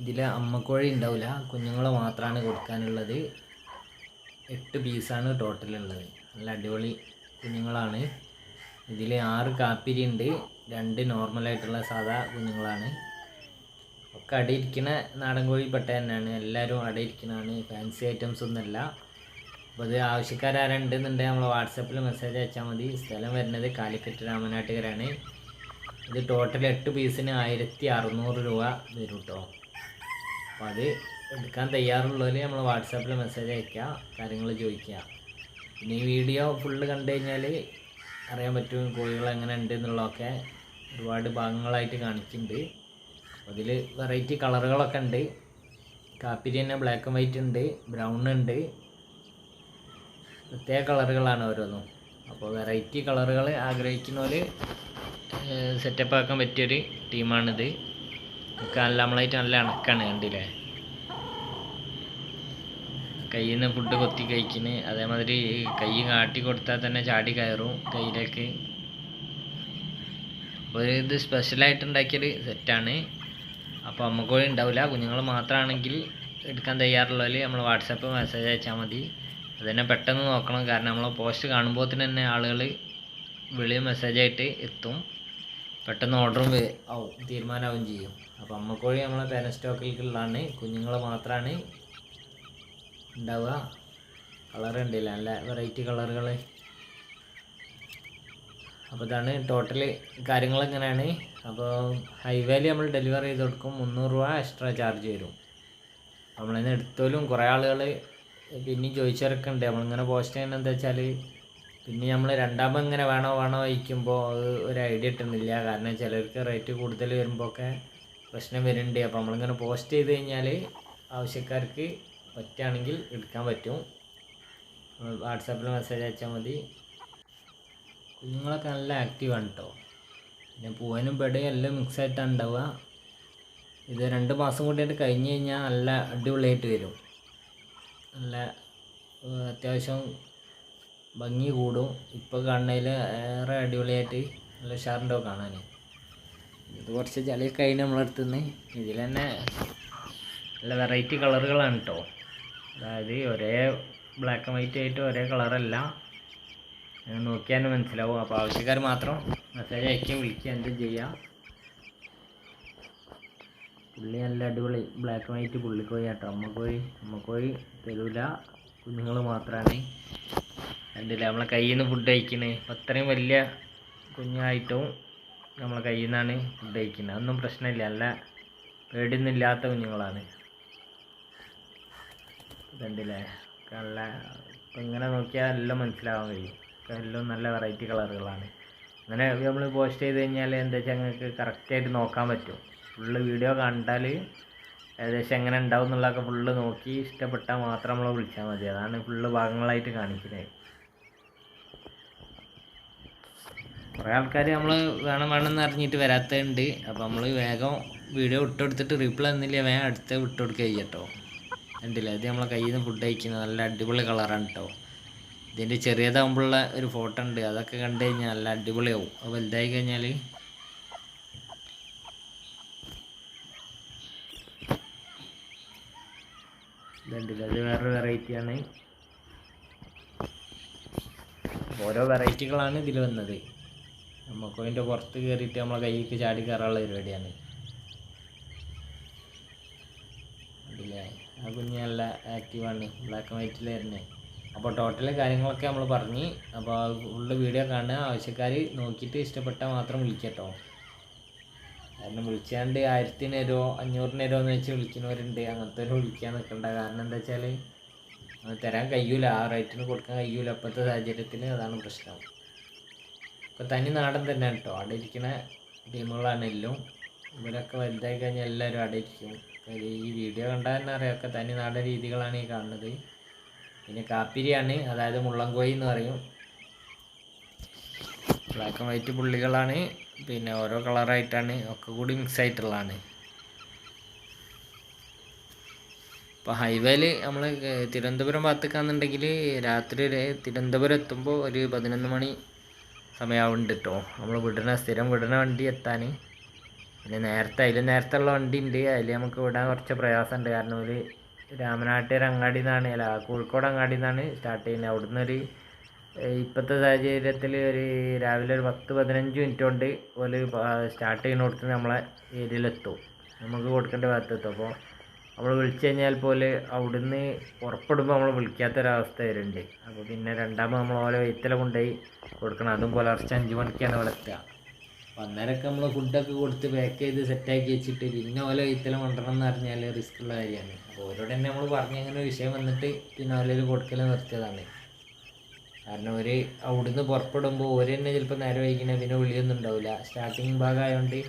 ഇതിൽ അമ്മക്കോഴി ഉണ്ടാവില്ല കുഞ്ഞുങ്ങൾ മാത്രമാണ് കൊടുക്കാനുള്ളത്. എട്ട് പീസാണ് ടോട്ടലുള്ളത്. നല്ല അടിപൊളി കുഞ്ഞുങ്ങളാണ്. ഇതിൽ ആറ് കാപ്പിരി ഉണ്ട്. രണ്ട് നോർമലായിട്ടുള്ള സാധാ കുഞ്ഞുങ്ങളാണ്. ഒക്കെ അടയിരിക്കുന്ന നാടൻ കോഴി പെട്ട തന്നെയാണ്. എല്ലാവരും അടയിരിക്കണതാണ് ഫാൻസി ഐറ്റംസ് ഒന്നുമല്ല. അപ്പോൾ അത് ആവശ്യക്കാരാരുണ്ടെന്നുണ്ടെങ്കിൽ നമ്മൾ വാട്സപ്പിൽ മെസ്സേജ് അയച്ചാൽ മതി. സ്ഥലം വരുന്നത് കാലിക്കറ്റ് രാമനാട്ടുകരാണ് ഇത് ടോട്ടൽ എട്ട് പീസിന് ആയിരത്തി അറുന്നൂറ് രൂപ വരും കേട്ടോ അപ്പോൾ അത് എടുക്കാൻ തയ്യാറുള്ളവർ നമ്മൾ വാട്സാപ്പിൽ മെസ്സേജ് അയക്കുക കാര്യങ്ങൾ ചോദിക്കുക പിന്നെ ഈ വീഡിയോ ഫുള്ള് കണ്ടു കഴിഞ്ഞാൽ അറിയാൻ പറ്റും കോഴികൾ എങ്ങനെ ഉണ്ട് എന്നുള്ളതൊക്കെ ഒരുപാട് ഭാഗങ്ങളായിട്ട് കാണിക്കുന്നുണ്ട് അതിൽ വെറൈറ്റി കളറുകളൊക്കെ ഉണ്ട്. കാപ്പിരി തന്നെ ബ്ലാക്ക് ആൻഡ് വൈറ്റ് ഉണ്ട് ബ്രൗൺ ഉണ്ട്. പ്രത്യേക കളറുകളാണ് ഓരോന്നും. അപ്പോൾ വെറൈറ്റി കളറുകൾ ആഗ്രഹിക്കുന്നവർ സെറ്റപ്പ് ആക്കാൻ പറ്റിയൊരു ടീമാണിത് നല്ല നമ്മളായിട്ട് നല്ല അണക്കാണ് കണ്ടില്ലേ? കയ്യിൽ നിന്ന് ഫുഡ് കൊത്തി കഴിക്കുന്നു അതേമാതിരി കൈ കാട്ടി കൊടുത്താൽ തന്നെ ചാടി കയറും കയ്യിലേക്ക്. അപ്പോൾ ഇത് സ്പെഷ്യലായിട്ട് ഉണ്ടാക്കിയൊരു സെറ്റാണ് അപ്പോൾ അമ്മക്കോഴി ഉണ്ടാവില്ല കുഞ്ഞുങ്ങൾ മാത്രമാണെങ്കിൽ എടുക്കാൻ തയ്യാറുള്ളവർ നമ്മൾ വാട്സാപ്പ് മെസ്സേജ് അയച്ചാൽ മതി. അത് തന്നെ പെട്ടെന്ന് നോക്കണം. കാരണം നമ്മൾ പോസ്റ്റ് കാണുമ്പോൾ തന്നെ ആളുകൾ വിളി മെസ്സേജായിട്ട് എത്തും. പെട്ടെന്ന് ഓർഡറും ആവും തീരുമാനമാവും ചെയ്യും. അപ്പോൾ അമ്മക്കോഴി നമ്മളെ പേന സ്റ്റോക്കിലേക്കുള്ളതാണ് കുഞ്ഞുങ്ങൾ മാത്രമാണ് ഉണ്ടാവുക കളർ ഉണ്ടല്ല നല്ല വെറൈറ്റി കളറുകൾ അപ്പോൾ ഇതാണ് ടോട്ടൽ കാര്യങ്ങൾ ഇങ്ങനെയാണ് അപ്പോൾ ഹൈവേയിൽ നമ്മൾ ഡെലിവറി ചെയ്ത് കൊടുക്കും. മുന്നൂറ് രൂപ എക്സ്ട്രാ ചാർജ് വരും. നമ്മളിന്ന് എടുത്തോലും കുറേ ആളുകൾ പിന്നെയും ചോദിച്ചവരൊക്കെ ഉണ്ട് നമ്മളിങ്ങനെ പോസ്റ്റ് ചെയ്യുന്നത് എന്താ വെച്ചാൽ പിന്നെ നമ്മൾ രണ്ടാമത് ഇങ്ങനെ വേണോ വേണോ വയ്ക്കുമ്പോൾ അത് ഒരു ഐഡിയ കിട്ടുന്നില്ല. കാരണം ചിലർക്ക് റേറ്റ് കൂടുതൽ വരുമ്പോൾ ഒക്കെ പ്രശ്നം വരുന്നുണ്ട്. അപ്പോൾ നമ്മളിങ്ങനെ പോസ്റ്റ് ചെയ്ത് കഴിഞ്ഞാൽ ആവശ്യക്കാർക്ക് പറ്റുകയാണെങ്കിൽ എടുക്കാൻ പറ്റും. വാട്സാപ്പിൽ മെസ്സേജ് അയച്ചാൽ മതി. കുഞ്ഞുങ്ങളൊക്കെ നല്ല ആക്റ്റീവാണ് കേട്ടോ പിന്നെ പൂവനും പെടയും എല്ലാം മിക്സ് ആയിട്ടാണ് ഉണ്ടാവുക ഇത് രണ്ട് മാസം കൂടിയിട്ട് കഴിഞ്ഞ് കഴിഞ്ഞാൽ നല്ല അടിപൊളിയായിട്ട് വരും. നല്ല അത്യാവശ്യം ഭംഗി കൂടും. ഇപ്പോൾ കാണുന്നതിൽ ഏറെ അടിപൊളിയായിട്ട് നല്ല ഉഷാറുണ്ടാവും കാണാൻ ഇത് കുറച്ച് ചളിയൊക്കെ കഴിഞ്ഞ് നമ്മളെടുത്തു നിന്ന് ഇതിൽ തന്നെ നല്ല വെറൈറ്റി കളറുകളാണ് കേട്ടോ അതായത് ഒരേ ബ്ലാക്ക് ആൻഡ് വൈറ്റ് ആയിട്ട് ഒരേ കളറല്ല. നോക്കിയാൽ തന്നെ മനസ്സിലാവും. അപ്പോൾ ആവശ്യക്കാർ മാത്രം മെസ്സേജ് അയക്കുകയും വിളിക്കുക എന്തും ചെയ്യാം. പുള്ളി നല്ല അടിപൊളി ബ്ലാക്ക് ആൻഡ് വൈറ്റ് പുള്ളിക്കോഴി കേട്ടോ. അമ്മക്കോഴി അമ്മക്കോഴി തരൂല. കുഞ്ഞുങ്ങൾ മാത്രമാണ് കണ്ടില്ല നമ്മളെ കയ്യിൽ നിന്ന് ഫുഡ് കഴിക്കണേ. അപ്പം അത്രയും വലിയ കുഞ്ഞായിട്ടും നമ്മളെ കയ്യിൽ നിന്നാണ് ഫുഡ് കഴിക്കുന്നത് അതൊന്നും പ്രശ്നമില്ല. നല്ല പേടിയൊന്നുമില്ലാത്ത കുഞ്ഞുങ്ങളാണ്. കണ്ടില്ലേ? നല്ല ഇപ്പം ഇങ്ങനെ നോക്കിയാൽ എല്ലാം മനസ്സിലാവാൻ കഴിയും. എല്ലാം നല്ല വെറൈറ്റി കളറുകളാണ്. അങ്ങനെ നമ്മൾ പോസ്റ്റ് ചെയ്ത് കഴിഞ്ഞാൽ എന്താ വെച്ചാൽ ഞങ്ങൾക്ക് കറക്റ്റായിട്ട് നോക്കാൻ പറ്റും. ഫുള്ള് വീഡിയോ കണ്ടാൽ ഏകദേശം എങ്ങനെ ഉണ്ടാവും എന്നുള്ളതൊക്കെ ഫുള്ള് നോക്കി ഇഷ്ടപ്പെട്ടാൽ മാത്രം നമ്മളെ വിളിച്ചാൽ മതി. അതാണ് ഫുള്ള് ഭാഗങ്ങളായിട്ട് കാണിക്കുന്നത് കുറേ ആൾക്കാർ നമ്മൾ വേണം വേണം എന്ന് അറിഞ്ഞിട്ട് വരാത്തതുണ്ട് അപ്പോൾ നമ്മൾ വേഗം വീഡിയോ വിട്ടുകൊടുത്തിട്ട് റിപ്ലൈ തന്നില്ല? വേഗം അടുത്ത വിട്ടുകൊടുക്കുക ചെയ്യട്ടോ. കണ്ടില്ല? ഇത് നമ്മളെ കയ്യിൽ നിന്ന് ഫുഡ് കഴിക്കുന്നത് നല്ല അടിപൊളി കളറാണ് കേട്ടോ ഇതിന്റെ ചെറിയതാകുമ്പോഴുള്ള ഒരു ഫോട്ടോ ഉണ്ട്. അതൊക്കെ കണ്ടു കഴിഞ്ഞാൽ നല്ല അടിപൊളിയാവും. അത് വലുതായി കഴിഞ്ഞാൽ ഇതുണ്ടല്ലോ. അത് വേറൊരു വെറൈറ്റിയാണ് ഓരോ വെറൈറ്റികളാണ് ഇതിൽ വന്നത്. നമുക്ക് അതിന്റെ പുറത്ത് കയറിയിട്ട് നമ്മളെ കൈക്ക് ചാടി കയറാനുള്ള പരിപാടിയാണ്. കണ്ടില്ലേ ആ കുഞ്ഞ് നല്ല ആക്റ്റീവാണ് ബ്ലാക്ക് ആൻഡ് വൈറ്റിൽ വരുന്നത് അപ്പോൾ ടോട്ടൽ കാര്യങ്ങളൊക്കെ നമ്മൾ പറഞ്ഞ് അപ്പോൾ ഉള്ള വീഡിയോ കാണുക ആവശ്യക്കാർ നോക്കിയിട്ട് ഇഷ്ടപ്പെട്ടാൽ മാത്രം വിളിക്കട്ടോ. കാരണം വിളിച്ചാണ്ട് ആയിരത്തിന് തരുമോ അഞ്ഞൂറിന് തരുമോ എന്ന് വെച്ച് വിളിക്കുന്നവരുണ്ട്. അങ്ങനത്തെ ഒരു വിളിക്കാൻ നിൽക്കണ്ട കാരണം എന്താ വെച്ചാൽ തരാൻ കഴിയൂല. ആ റേറ്റിന് കൊടുക്കാൻ കഴിയൂല. ഇപ്പോഴത്തെ സാഹചര്യത്തിൽ അതാണ് പ്രശ്നം. ഇപ്പോൾ തനി നാടൻ തന്നെയാണ് കേട്ടോ അവിടെ ഇരിക്കുന്ന ടീമുകളാണ് എല്ലാം. ഇവരൊക്കെ വലുതായി കഴിഞ്ഞാൽ എല്ലാവരും അവിടെ ഇരിക്കും. ഈ വീഡിയോ കണ്ടാൽ തന്നെ അറിയാം. ഒക്കെ തനി നാടൻ രീതികളാണ് ഈ കാണുന്നത്. പിന്നെ കാപ്പിരിയാണ് അതായത് മുള്ളംകോയി എന്ന് പറയും. ബ്ലാക്ക് ആൻഡ് വൈറ്റ് പുള്ളികളാണ്. പിന്നെ ഓരോ കളറായിട്ടാണ് ഒക്കെ കൂടി മിക്സ് ആയിട്ടുള്ളതാണ്. ഇപ്പോൾ ഹൈവേയിൽ നമ്മൾ തിരുവനന്തപുരം ഭാഗത്തേക്കാണെന്നുണ്ടെങ്കിൽ രാത്രി തിരുവനന്തപുരം എത്തുമ്പോൾ ഒരു പതിനൊന്ന് മണി സമയമാവുന്നുണ്ട് കേട്ടോ നമ്മൾ വിടണ സ്ഥിരം വിടണ വണ്ടി എത്താൻ പിന്നെ നേരത്തെ അതിൽ നേരത്തെ ഉള്ള വണ്ടി ഉണ്ട് അതിൽ നമുക്ക് വിടാൻ കുറച്ച് പ്രയാസമുണ്ട് കാരണം ഒരു രാമനാട്ടുകര അങ്ങാടി നിന്നാണ് അല്ല കോഴിക്കോട് അങ്ങാടി നിന്നാണ് സ്റ്റാർട്ട് ചെയ്യുന്നത്. അവിടുന്ന് ഒരു ഇപ്പോഴത്തെ സാഹചര്യത്തിൽ ഒരു രാവിലെ ഒരു പത്ത് പതിനഞ്ച് മിനിറ്റ് കൊണ്ട് ഒരു സ്റ്റാർട്ട് ചെയ്യുന്ന ചെയ്യുന്നിടത്ത് നമ്മളെ ഏരിയയിലെത്തും. നമുക്ക് കൊടുക്കേണ്ട ഭാഗത്തെത്തും. അപ്പോൾ നമ്മൾ വിളിച്ചു കഴിഞ്ഞാൽ പോലെ അവിടുന്ന് പുറപ്പെടുമ്പോൾ നമ്മൾ വിളിക്കാത്തൊരവസ്ഥ വരുന്നുണ്ട് അപ്പോൾ പിന്നെ രണ്ടാമത് നമ്മൾ ഓരോ വെയ്ത്തല കൊണ്ടുപോയി കൊടുക്കണം. അതും പുലർച്ചെ അഞ്ച് മണിക്കാണ് ഇവിടെ എത്തുക. അപ്പം അന്നേരമൊക്കെ നമ്മൾ ഫുഡൊക്കെ കൊടുത്ത് പാക്ക് ചെയ്ത് സെറ്റാക്കി വെച്ചിട്ട് പിന്നെ ഓല വെയ്ത്തല കൊണ്ടുവരണം എന്ന് പറഞ്ഞാൽ റിസ്ക് ഉള്ള കാര്യമാണ്. അപ്പോൾ ഓരോട് തന്നെ നമ്മൾ പറഞ്ഞങ്ങനെ വിഷയം വന്നിട്ട് പിന്നെ ഓലൊരു കൊടുക്കൽ നിർത്തിയതാണ്. കാരണം ഒരു അവിടുന്ന് പുറപ്പെടുമ്പോൾ ഓര് തന്നെ ചിലപ്പോൾ നേരെ വൈകിനെ പിന്നെ വിളിയൊന്നും ഉണ്ടാവില്ല സ്റ്റാർട്ടിങ് ഭാഗമായതുകൊണ്ട്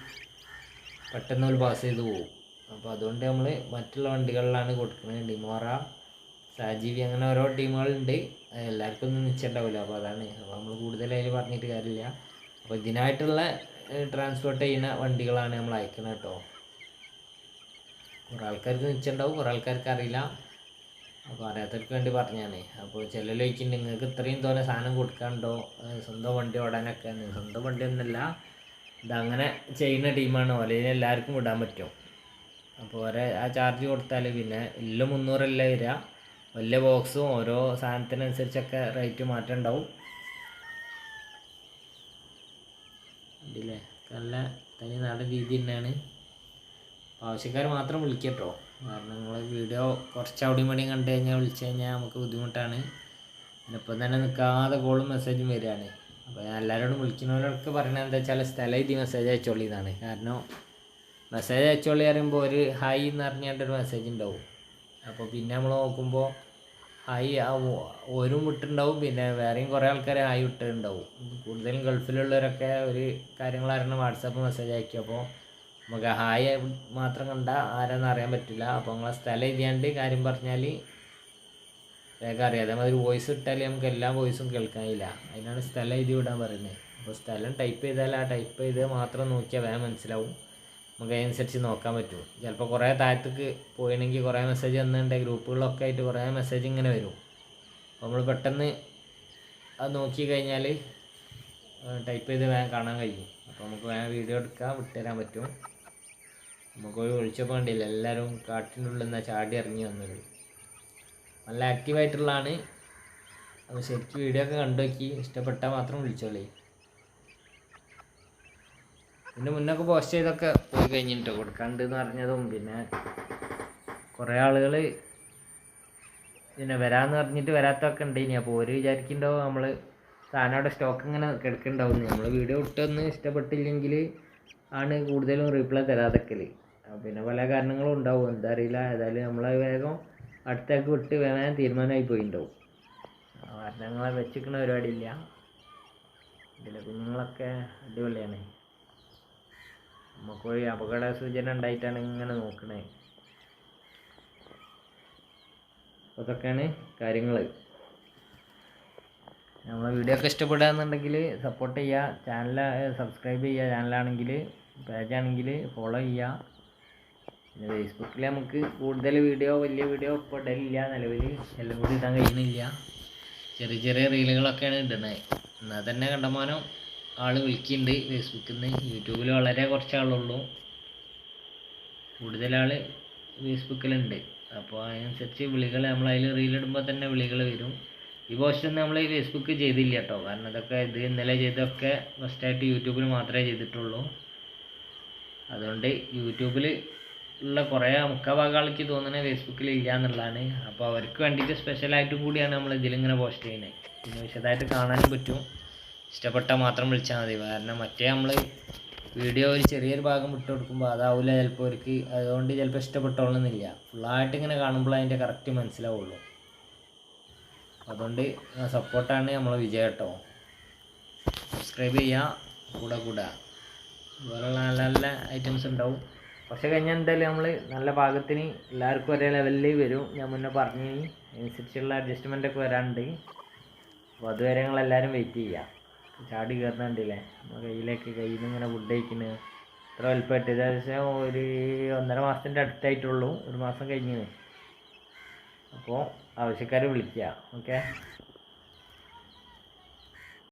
പെട്ടെന്ന് ഒരു പാസ് ചെയ്ത് പോകും അപ്പോൾ അതുകൊണ്ട് നമ്മൾ മറ്റുള്ള വണ്ടികളിലാണ് കൊടുക്കുന്നത് ഡിമോറ സാജീവി അങ്ങനെ ഓരോ ടീമുകളുണ്ട്. എല്ലാവർക്കും ഒന്നും നിശ്ചയുണ്ടാവില്ല അപ്പോൾ അതാണ്. അപ്പോൾ നമ്മൾ അതിൽ പറഞ്ഞിട്ട് കാര്യമില്ല. അപ്പോൾ ഇതിനായിട്ടുള്ള ട്രാൻസ്പോർട്ട് ചെയ്യുന്ന വണ്ടികളാണ് നമ്മൾ അയക്കുന്നത് കേട്ടോ. കുറേ ആൾക്കാർക്ക് നിശ്ചയുണ്ടാവും കുറേ ആൾക്കാർക്ക് അറിയില്ല. അപ്പോൾ അറിയാത്തവർക്ക് വേണ്ടി പറഞ്ഞാണ് അപ്പോൾ ചില ചോദിക്കുന്നുണ്ട് നിങ്ങൾക്ക് ഇത്രയും തോന്നെ സാധനം കൊടുക്കാണ്ടോ സ്വന്തം വണ്ടി ഓടാനൊക്കെ. സ്വന്തം വണ്ടി ഒന്നുമല്ല ഇതങ്ങനെ ചെയ്യുന്ന ടീമാണ്. ഓലയിൽ എല്ലാവർക്കും വിടാൻ പറ്റും. അപ്പോൾ ഒരേ ആ ചാർജ് കൊടുത്താൽ പിന്നെ എല്ലാം മുന്നൂറല്ലേ വരിക വലിയ ബോക്സും ഓരോ സാധനത്തിനനുസരിച്ചൊക്കെ റേറ്റ് മാറ്റം ഉണ്ടാവും. ഇല്ലേ നല്ല തനി നാടൻ രീതി തന്നെയാണ്. ആവശ്യക്കാർ മാത്രം വിളിക്കട്ടോ. കാരണം നിങ്ങൾ വീഡിയോ കുറച്ച് അവിടെയും പണിയും കണ്ടു കഴിഞ്ഞാൽ വിളിച്ചു കഴിഞ്ഞാൽ നമുക്ക് ബുദ്ധിമുട്ടാണ്. അതിനൊപ്പം തന്നെ നിൽക്കാതെ കോളും മെസ്സേജും വരികയാണ്. അപ്പോൾ ഞാൻ എല്ലാവരോടും വിളിക്കുന്നവരൊക്കെ പറയണത് എന്താ വെച്ചാൽ സ്ഥലം ഇതി മെസ്സേജ് അയച്ചോളിന്നാണ്. കാരണം മെസ്സേജ് അയച്ചോളി പറയുമ്പോൾ ഒരു ഹായ് എന്ന് പറഞ്ഞിട്ടൊരു മെസ്സേജ് ഉണ്ടാവും അപ്പോൾ പിന്നെ നമ്മൾ നോക്കുമ്പോൾ ഹായ് ആ ഒ- ഓരും വിട്ടിട്ടുണ്ടാവും പിന്നെ വേറെയും കുറേ ആൾക്കാർ ഹായ് വിട്ടിട്ടുണ്ടാവും. കൂടുതലും ഗൾഫിലുള്ളവരൊക്കെ ഒരു കാര്യങ്ങൾ അറിയണം വാട്സാപ്പ് മെസ്സേജ് അയക്കും. അപ്പോൾ നമുക്ക് ഹായ് മാത്രം കണ്ട ആരാന്ന് അറിയാൻ പറ്റില്ല. അപ്പോൾ നമ്മളെ സ്ഥലം എഴുതിയാണ്ട് കാര്യം പറഞ്ഞാൽ വേഗം അറിയാം. അതേമാതിരി വോയിസ് ഇട്ടാൽ നമുക്ക് എല്ലാ വോയിസും കേൾക്കാനില്ല അതിനാണ് സ്ഥലം എഴുതി വിടാൻ പറയുന്നത് അപ്പോൾ സ്ഥലം ടൈപ്പ് ചെയ്താൽ ആ ടൈപ്പ് ചെയ്ത് മാത്രം നോക്കിയാൽ വേഗം മനസ്സിലാവും. നമുക്ക് അതിനനുസരിച്ച് നോക്കാൻ പറ്റുമോ ചിലപ്പോൾ കുറേ താഴത്തേക്ക് പോയിണെങ്കിൽ കുറേ മെസ്സേജ് വന്നിട്ടുണ്ടെങ്കിൽ ഗ്രൂപ്പുകളിലൊക്കെ ആയിട്ട് കുറേ മെസ്സേജ് ഇങ്ങനെ വരും. അപ്പോൾ നമ്മൾ പെട്ടെന്ന് അത് നോക്കി കഴിഞ്ഞാൽ ടൈപ്പ് ചെയ്ത് വേഗം കാണാൻ കഴിയും. അപ്പോൾ നമുക്ക് വേഗം വീഡിയോ എടുക്കാൻ വിട്ടുതരാൻ പറ്റും. നമുക്ക് ഒരു ഒഴിച്ചപ്പോൾ കണ്ടില്ല എല്ലാവരും കാട്ടിന്റെ ഉള്ളിൽ നിന്നാണ് ചാടി ഇറങ്ങി വന്നത്. നല്ല ആക്റ്റീവായിട്ടുള്ളതാണ് അപ്പോൾ ശരിക്കും വീഡിയോ ഒക്കെ കണ്ടു നോക്കി ഇഷ്ടപ്പെട്ടാൽ മാത്രം വിളിച്ചോളേ. പിന്നെ മുന്നൊക്കെ പോസ്റ്റ് ചെയ്തൊക്കെ പോയി കഴിഞ്ഞിട്ട് കൊടുക്കാണ്ട് എന്ന് പറഞ്ഞതും. പിന്നെ കുറേ ആളുകൾ പിന്നെ വരാമെന്ന് പറഞ്ഞിട്ട് വരാത്തൊക്കെ ഉണ്ട് ഇനി അപ്പോൾ ഒരു വിചാരിക്കുന്നുണ്ടാവും നമ്മൾ സാധനം അവിടെ സ്റ്റോക്ക് ഇങ്ങനെ കിടക്കുന്നുണ്ടാവും നമ്മൾ വീഡിയോ ഇട്ടൊന്ന് ഇഷ്ടപ്പെട്ടില്ലെങ്കിൽ ആണ് കൂടുതലും റീപ്ലൈ തരാതൊക്കെ പിന്നെ പല കാരണങ്ങളും ഉണ്ടാവും എന്താ അറിയില്ല ഏതായാലും നമ്മളെ വേഗം അടുത്തേക്ക് വിട്ട് വേണം തീരുമാനമായി പോയിണ്ടാവും. കാരണങ്ങളെ വെച്ചിരിക്കുന്ന പരിപാടിയില്ല. ഇതിലെ കുഞ്ഞുങ്ങളൊക്കെ അടിപൊളിയാണ്. നമുക്കൊരു അപകട സൂചന ഉണ്ടായിട്ടാണ് ഇങ്ങനെ നോക്കണേ. അതൊക്കെയാണ് കാര്യങ്ങൾ നമ്മളെ വീഡിയോ ഒക്കെ ഇഷ്ടപ്പെടുകയെന്നുണ്ടെങ്കിൽ സപ്പോർട്ട് ചെയ്യുക. ചാനൽ സബ്സ്ക്രൈബ് ചെയ്യുക. ചാനലാണെങ്കിൽ പേജാണെങ്കിൽ ഫോളോ ചെയ്യുക. പിന്നെ ഫേസ്ബുക്കിൽ നമുക്ക് കൂടുതൽ വീഡിയോ വലിയ വീഡിയോ ഇപ്പോൾ ഇടലില്ല നിലവിൽ എല്ലാം കൂടി ഇടാൻ കഴിയുന്നില്ല ചെറിയ ചെറിയ റീലുകളൊക്കെയാണ് ഇടുന്നത്. എന്നാൽ തന്നെ കണ്ടമാനം. ആൾ വിളിക്കുന്നുണ്ട് ഫേസ്ബുക്കിൽ നിന്ന് യൂട്യൂബിൽ വളരെ കുറച്ച് ആളുള്ളൂ കൂടുതൽ ആൾ ഫേസ്ബുക്കിലുണ്ട്. അപ്പോൾ അതിനനുസരിച്ച് വിളികൾ നമ്മൾ അതിൽ റീലിടുമ്പോൾ തന്നെ വിളികൾ വരും. ഈ പോസ്റ്റൊന്നും നമ്മൾ നമ്മൾ ഫേസ്ബുക്ക് ചെയ്തില്ല കേട്ടോ കാരണം ഇതൊക്കെ ഇത് ഇന്നലെ ചെയ്തൊക്കെ ഫസ്റ്റായിട്ട് യൂട്യൂബിൽ മാത്രമേ ചെയ്തിട്ടുള്ളൂ. അതുകൊണ്ട് യൂട്യൂബിൽ ഉള്ള കുറേ മുക്കാൽ ഭാഗം ആൾക്ക് തോന്നുന്നത് ഫേസ്ബുക്കിൽ ഇല്ല എന്നുള്ളതാണ്. അപ്പോൾ അവർക്ക് വേണ്ടിയിട്ട് സ്പെഷ്യലായിട്ടും കൂടിയാണ് നമ്മൾ ഇതിലിങ്ങനെ പോസ്റ്റ് ചെയ്യുന്നത്. പിന്നെ വിശദമായിട്ട് കാണാനും പറ്റും. ഇഷ്ടപ്പെട്ടാൽ മാത്രം വിളിച്ചാൽ മതി. കാരണം മറ്റേ നമ്മൾ വീഡിയോ ഒരു ചെറിയൊരു ഭാഗം വിട്ട് കൊടുക്കുമ്പോൾ അതാവില്ല ചിലപ്പോൾ അവർക്ക് അതുകൊണ്ട് ചിലപ്പോൾ ഇഷ്ടപ്പെട്ടോളുന്നില്ല. ഫുള്ളായിട്ട് ഇങ്ങനെ കാണുമ്പോൾ അതിന്റെ കറക്റ്റ് മനസ്സിലാവുള്ളൂ. അതുകൊണ്ട് സപ്പോർട്ടാണ് നമ്മളെ വിജയം കേട്ടോ സബ്സ്ക്രൈബ് ചെയ്യുക കൂടെ കൂടെ. ഇതുപോലുള്ള നല്ല നല്ല ഐറ്റംസ് ഉണ്ടാവും കുറച്ച് കഴിഞ്ഞാൽ എന്തായാലും നമ്മൾ നല്ല പാകത്തിന് എല്ലാവർക്കും ഒരേ ലെവലിൽ വരും. ഞാൻ മുന്നേ പറഞ്ഞു അതിനനുസരിച്ചുള്ള അഡ്ജസ്റ്റ്മെന്റ് ഒക്കെ വരാനുണ്ട് അപ്പോൾ അതുവരെ ഞങ്ങൾ എല്ലാവരും വെയിറ്റ് ചെയ്യുക ചാടി കയറുന്നുണ്ടല്ലേ നമ്മുടെ കയ്യിലേക്ക് കയ്യിൽ നിന്ന് ഇങ്ങനെ ഫുഡ് കഴിക്കുന്നത് ഇത്ര വലുപ്പമായിട്ട്. ഏകദേശം ഒരു ഒന്നര മാസത്തിന്റെ അടുത്തായിട്ടുള്ളൂ. ഒരു മാസം കഴിഞ്ഞു അപ്പോൾ ആവശ്യക്കാരെ വിളിക്കുക ഓക്കെ?